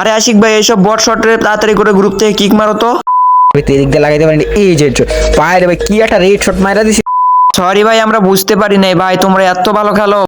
আরে আশিক ভাই এইসব বট শটের তাড়াতাড়ি করে গ্রুপ থেকে কিক মারো তো। এদিক দিয়ে লাগাইতে পারেন। এই যে পায়ের ভাই কি একটা রেড শট মারা দিছি। সরি ভাই আমরা বুঝতে পারি নাই। ভাই তোমরা এত ভালো খেলো।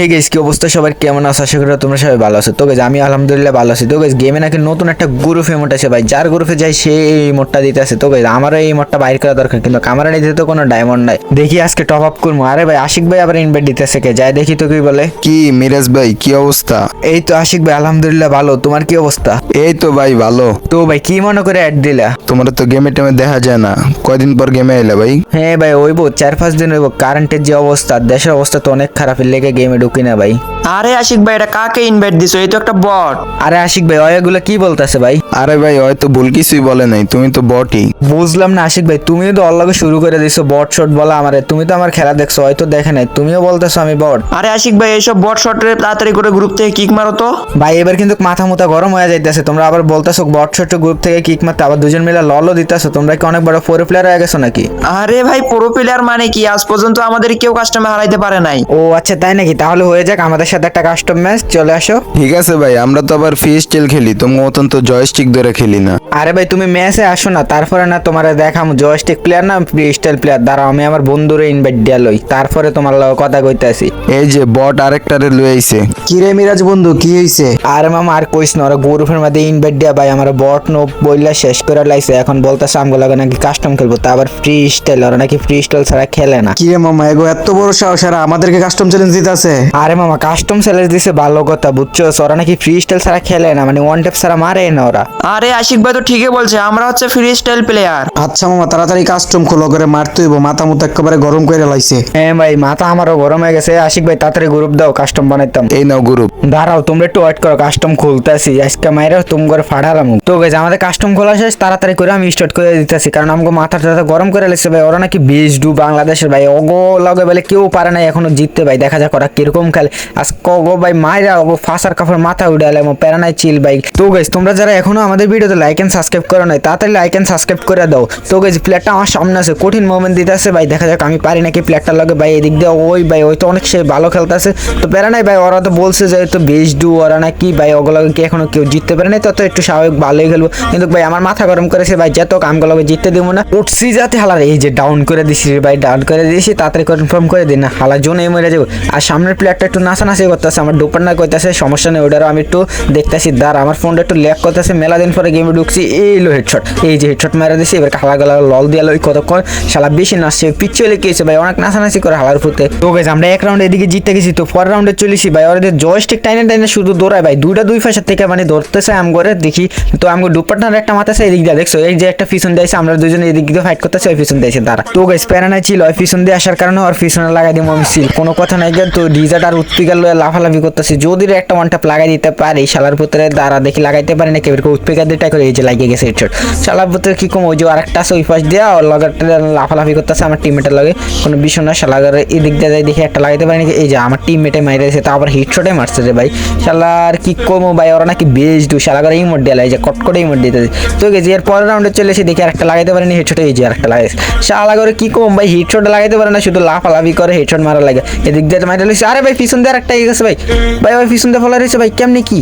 হে গেস কি অবস্থা? সবার কেমন আছে? আশা করি তোমরা সবাই ভালো আছো। তো গেছ আমি আলহামদুলিল্লাহ ভালো আছি। তো গেছ গেমে নাকি নতুন একটা গ্রুপ এমোট আছে ভাই। যার গ্রুপে যাই সে এই মোটটা দিতে আছে তো গেছ আমারও এই মোটটা বাইর করা দরকার। কিন্তু কামারা নিতে তো কোনো ডায়মন্ড নাই। দেখি আজকে টপ আপ করব। আরে ভাই আশিক ভাই আবার ইনভাইট দিতেছে কে? যাই দেখি তো কি বলে। কি মিরাজ ভাই কি অবস্থা? এই তো আশিক ভাই আলহামদুলিল্লাহ ভালো। তোমার কি অবস্থা? এই তো ভাই ভালো। তো ভাই কি মনে করে অ্যাড দিলা? তোমার তো গেমে টেমে দেখা যায় না। কয়দিন পর গেমে এলে ভাই? হ্যাঁ ভাই ওইব চার পাঁচ দিন হইব কারেন্টের যে অবস্থা দেশের অবস্থা তো অনেক খারাপ। লেগে গেমে ঢুকি না ভাই। আরে আশিক ভাই এটা কাকে ইনভাইট দিছো? এই তো একটা বট আরে আশিক ভাই ওইগুলো কি বলতেছে ভাই? আরে ভাই হয়তো ভুল কিছুই বলে নাই তুমি তো বটই। বুঝলাম না আশিক ভাই তুমিও তো অল্লগে শুরু করে দিছো বট শট বলা আমারে তুমি তো আমার খেলা দেখছ হয়তো দেখে নাই তুমিও বলতেছো আমি বট। আরে আশিক ভাই এইসব বট শটে তাড়াতাড়ি করে গ্রুপ থেকে কিক মারো তো। ভাই এবার কিন্তু মাথা মুথা গরম হয়ে যাইতেছে তোমরা আবার বলতেছো বট শট গ্রুপ থেকে কিক মারতে আবার দুজন মিলে ললও দিতেছো তোমরা কি অনেক বড় ফোর প্লেয়ার হয়ে গেছো নাকি? আরে ভাই প্রো প্লেয়ার মানে কি? আজ পর্যন্ত আমাদের কেউ কাস্টমার হারাইতে পারে নাই। ও আচ্ছা তাই নাকি? তাহলে হয়ে যাক আমাদের সাথে একটা কাস্টম ম্যাচ চলে আসো। ঠিক আছে ভাই আমরা তো আবার ফ্রি স্টাইল খেলি তোমার মতন তো জয়স্টিক ধরে খেলি না। আরে ভাই তুমি ম্যাচে আসো না তারপরে না তোমার দেখাম। জয়স্টিক প্লেয়ার না ফ্রি স্টাইল প্লেয়ার দাঁড়াও আমি আমার বন্ধুরে ইনভাইট দিয়া লই তারপরে তোমার লগে কথা কইতে আসি এই যে বট আরেকটারে লয়ে আইছে। কিরে মিরাজ বন্ধু কি হইছে? আরে মামা আর কইস না ওরা গ্রুপের মধ্যে ইনভাইট দিয়া ভাই আমার বট নো বইলা শেষ করে লাইছে এখন বলতেছে আমগো লাগে নাকি কাস্টম খেলব তা আবার ফ্রি স্টাইল ওরা নাকি ফ্রি স্টাইল ছাড়া খেলে না। কিরে মামা এগো এত বড় সাহস আর আমাদেরকে কাস্টম চ্যালেঞ্জ দিতেছে? আরে মামা কাস্টম চ্যালেঞ্জ দিছে ভালো কথা বুঝছ? ওরা নাকি ফ্রি স্টাইল ছাড়া খেলে না মানে ওয়ান ট্যাপ ছাড়া মারে না ওরা। আরে আশিক ভাই তো ঠিকই বলছে আমরা হচ্ছে ফ্রি স্টাইল প্লেয়ার আচ্ছা মামা তাড়াতাড়ি কাস্টম খোলো করে মারতে হইব মাথা মুথা একেবারে গরম করে লাইছে। হ্যাঁ ভাই মাথা আমারও গরম হয়ে গেছে। আশিক ভাই তাড়াতাড়ি গ্রুপ দাও কাস্টম বানাইতাম। এই নাও গ্রুপ দাঁড়াও তোমরা একটু ওয়েট করো কাস্টম খুলতেছি। আজকে মাইরা তুমি করে ফাড়ালাম তো গেছে আমাদের কাস্টম খোলা শেষ তাড়াতাড়ি করে আমি স্টার্ট করে দিতেছি। কারণ আমাকে মাথা টাথা গরম করে লেগেছে ভাই ওরা নাকি বিশ ডু বাংলাদেশের ভাই। ওগো লগে বলে কেউ পারে না এখনও জিততে ভাই। দেখা যাক ওরা কীরকম খেলে। আজ কগো ভাই মাইরা ওগো ফাঁসার কাপড় মাথা এলাম প্যারা নাই চিল ভাই। তো গেছ তোমরা যারা এখনও আমাদের ভিডিওতে লাইক এন্ড সাবস্ক্রাইব করো নাই, তাড়াতাড়ি লাইক এন্ড সাবস্ক্রাইব করে দাও। তো গেছ প্লেয়ারটা আমার সামনে আছে, কঠিন মোমেন্ট দিতে আছে ভাই, দেখা যাক আমি পারি নাকি প্লেয়ারটার লগে। ভাই, এদিক দিয়ে ওই ভাই, ওই তো অনেক সে ভালো খেলতেছে। তো প্যারা নাই ভাই, ওরা তো বলছে যে, তো বেশ ডু ওরা নাকি ভাই, ওগুলোকে কি এখনও কেউ জিততে পারে নাই? তত একটু স্বাভাবিক ভালোই খেলব। কিন্তু ভাই, আমার মাথা গরম করেছে ভাই, যত আমগুলোকে জিততে দেবো না। উঠছি যাতে হালার, এই যে ডাউন করে দিছি ভাই ডাউন করে দিয়েছি তাড়াতাড়ি কনফার্ম করে দিন না হালা জোনে মরে যাব। আর সামনের প্লেয়ারটা একটু নাচানাচি করতেছে, আমার ডুপার না করতেছে সমস্যা নেই, ওটারও আমি একটু দেখতেছি, দাঁড়, আমার ফোনটা একটু ল্যাক করতেছে, মেলা দিন পরে গেমে ঢুকছি, এই লো হেডশট এই যে হেডশট মেরে দিছে, এবার হালা গলা লল দিয়ে লই কতক্ষণ? শালা বেশি নাচছে পিচ্ছে লেগে গেছে ভাই? অনেক নাচানাচি করে হালার ফুতে তো গেছে আমরা এক রাউন্ড এদিকে জিতে গেছি, তো পর রাউন্ডে চলেছি ভাই। ওদের জয়স্টিক টাইনে টাইনে শুধু দৌড়ায় ভাই। দুইটা দুই পাশের থেকে মানে ধরতেছে আম করে দেখি। তো আমগো ডুপারটার একটা মাথাছে, এদিক দিয়ে দেখছ? এই যে একটা পিছন দিয়েছে আমরা দুজনে এদিক দিয়ে ফাইট করতেছে, ওই পিছন দিয়েছে তারা তো গেছে প্যারানাই ছিল, ওই পিছন দিয়ে আসার কারণে ওর পিছনে লাগাই দিব আমি সিল কোনো কথা নাই তো ডিজার্ট আর উৎপিকার লয়ে লাফালাফি করতেছে। যদি একটা ওয়ান ট্যাপ লাগাই দিতে পারে, শালার পুত্রে দ্বারা দেখি লাগাইতে পারে না কেউ উৎপিকার দিয়ে করে এই যে লাগিয়ে গেছে হেডশট শালার পুত্রে কি কম? ওই যে আরেকটা আছে, ওই পাশ দিয়ে ওর লগারটা লাফালাফি করতেছে, আমার টিমমেটের লগে। কোনো বিষয় না শালাগার এদিক দিয়ে যাই দেখি একটা লাগাইতে পারে নাকি এই যে আমার টিমমেটে মাইরে দিয়েছে তা আবার হিটশটে মারছে রে ভাই। শালার কি কমো ভাই, ওরা নাকি বেশ দু শালাগার এই মোড দিয়ে যে কট করে এই মোড দিতে তো গেছে এর পরের রাউন্ডে চলে এসে দেখি আরেকটা লাগাইতে পারেনি হেডশটে এই যে আরেকটা লাগাইছে। শালাগারে কি কম ভাই হিটশট লাগাইতে পারে না, শুধু লাফালাফি করে হেডশট মারা লাগে। এদিক দিয়ে মাইরে আরে ভাই, পিছন দিয়ে আরেকটা গেছে ভাই। ভাই ভাই পিছন দিয়ে ফলা রয়েছে ভাই, কেমনি কি?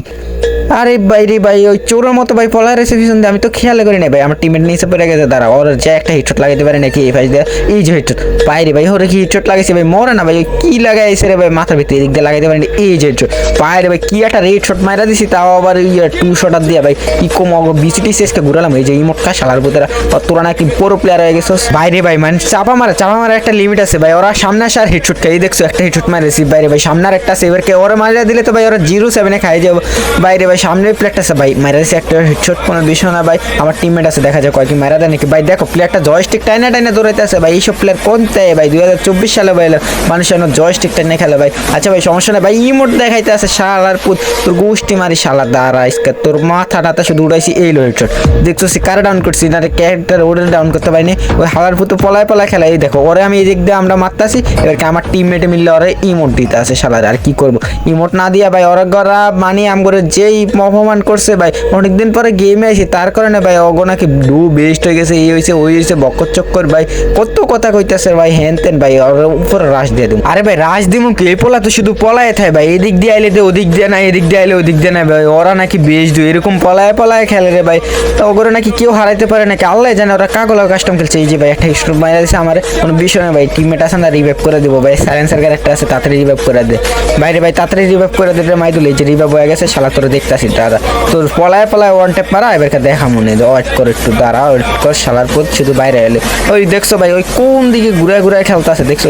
আরে ভাই রে ভাই, ওই চোরের মতো ভাই পলার এসে পিছন দিয়ে আমি তো খেয়াল করি না ভাই, আমার টিমের নিচে পড়ে গেছে দাঁড়া ওর যে একটা হিটশট লাগাইতে পারে নাকি, এই ভাই দিয়ে, এই যে হিটশট পাই রে ভাই, ওরে কি হিটশট লাগাইছে ভাই, মরে না ভাই, ওই কি লাগাইছে রে ভাই, মাথার ভিতরে, এদিক দিয়ে লাগাইতে পারেনি, এই যে হিটশট পাই রে ভাই, কি একটা রেড শট মারা দিছি, তাও আবার ইয়ে টু শটার দিয়ে ভাই, কি কম বিসিটি শেষকে ঘুরালাম, এই যে এই মোটকা শালার ভিতরে তোরা নাকি পুরো প্লেয়ার হয়ে গেছিস। বাইরে ভাই মানে চাপা মারা চাপা মারা একটা লিমিট আছে ভাই, ওরা সামনে আসে আর হিটশট খাই দেখছ, একটা হিটশট মারেছি বাইরে ভাই সামনে আর একটা এবারকে ওরা মারা দিলে তো ভাই, ওরা জিরো সেভেনে খাই যাব বাইরে ভাই সামনে প্লেয়ারটা আছে ভাই মারা দিয়েছে একটা হেডশট কোনো বিষয় না ভাই। আমার টিমমেট আছে, দেখা যায় কয়েকদিন মারা দেয় নাকি। ভাই দেখো প্লেয়ারটা জয়স্টিক টাইনা টাইনা দৌড়াইতে আছে ভাই। এইসব প্লেয়ার কোন দেয় ভাই? দুই হাজার চব্বিশ সালে ভাই, মানুষ এখন জয়স্টিক টাইনে খেলে ভাই। আচ্ছা ভাই, সমস্যা নেই ভাই, ইমোট দেখাইতে আছে শালার পুত। তোর গোষ্ঠী মারি শালা, দাঁড়া ইসকা তোর মাথা টাথা শুধু উড়াইছি, এই লো হেডশট দেখছ সে কারে ডাউন করছি, না ক্যারেক্টার ওরে ডাউন করতে পারিনি ওই হালার পুতো পলায় পলায় খেলা। এই দেখো, ওরে আমি এই দিক দিয়ে আমরা মারতাছি, এবারকে আমার টিমমেটে মিললে ওরে ইমোট দিতে আছে শালার, আর কি করব? ইমোট না দিয়া ভাই, ওরা গরা মানে আম করে যেই অপমান করছে ভাই। অনেকদিন পরে গেমে আসি তার কারণে ভাই অগো নাকি ডু বেস্ট হয়ে গেছে, এই হয়েছে ওই হয়েছে বক্কর চক্কর ভাই। কত কথা কইতেছে ভাই হ্যান তেন ভাই উপরে রাশ দিয়ে দিম। আরে ভাই, রাশ দিমু কি? এই পোলা তো শুধু পলায় থাকে ভাই, এদিক দিয়ে আইলে দে, ওদিক দিয়ে না এদিক দিয়ে আইলে ওদিক দিয়ে না ভাই, ওরা নাকি বেশ দু এরকম পলায় পলায় খেলে রে ভাই। তো ওগুলো নাকি কেউ হারাইতে পারে নাকি? আল্লাহ জানে, ওরা কাগলা কাস্টম খেলছে। এই যে ভাই, একটা স্ট্রোক মারা দিছে আমার, কোনো বিষয় না ভাই। টিমমেট আছে না রিভাইভ করে দেবো ভাই। সাইলেন্সার ক্যারেক্টার আছে, তাড়াতাড়ি রিভাইভ করে দে। বাইরে ভাই, তাড়াতাড়ি রিভাইভ করে দে রে মাইদুল, এই যে রিভাইভ হয়ে গেছে, শালা তোর দেখতাছি দাঁড়া তোর পলায় পলায় ওয়ান টেপ মারা, এবারকে দেখা মনে ওয়েট করে একটু দাঁড়া ওয়েট কর শালার পর শুধু বাইরে এলে। ওই দেখছ ভাই, ওই কোন দিকে ঘুরে ঘুরে খেলতেছে দেখছ?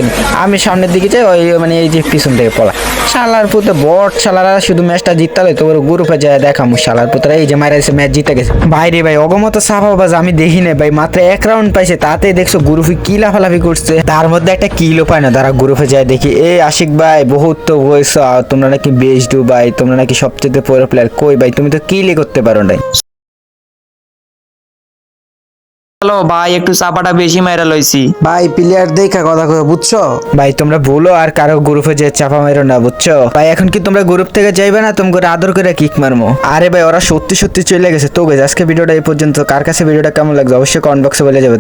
আমি সামনের দিকে যাই, ওই মানে এই যে পিছন থেকে পলা শালার পুতে, বট শালারা শুধু ম্যাচটা জিততালে তো ওর গ্রুপে যায় দেখামু শালার পুতরা এই যে মারা গেছে ম্যাচ জিতে গেছে। বাইরে ভাই, অগমত সাফাবাজ আমি দেখি না ভাই, মাত্র এক রাউন্ড পাইছে, তাতে দেখছ গ্রুপে কি লাফালাফি করছে। তার মধ্যে একটা কিলো পায় না তারা গ্রুপে যায় দেখি। এ আশিক ভাই, বহুত তো বয়স তোমরা নাকি বেস্ট ভাই, তোমরা নাকি সবচেয়ে পরে প্লেয়ার কই ভাই? তুমি তো কিলে করতে পারো নাই? হ্যালো ভাই একটু চাপাটা বেশি মাইরা লইছি। ভাই প্লেয়ার দেখা কথা কয়ে বুঝছ? ভাই তোমরা বলো আর কারও গ্রুপে যে চাপা মেরো না বুঝছ? ভাই এখন কি তোমরা গ্রুপ থেকে যাইবে না? তোমাকে আদর করে কিক মারমো? আরে ভাই ওরা সত্যি সত্যি চলে গেছে। তো গেছে আজকে ভিডিওটা এই পর্যন্ত। কার কাছে ভিডিওটা কেমন লাগছে অবশ্যই কমেন্ট বক্সে বলে যাবে।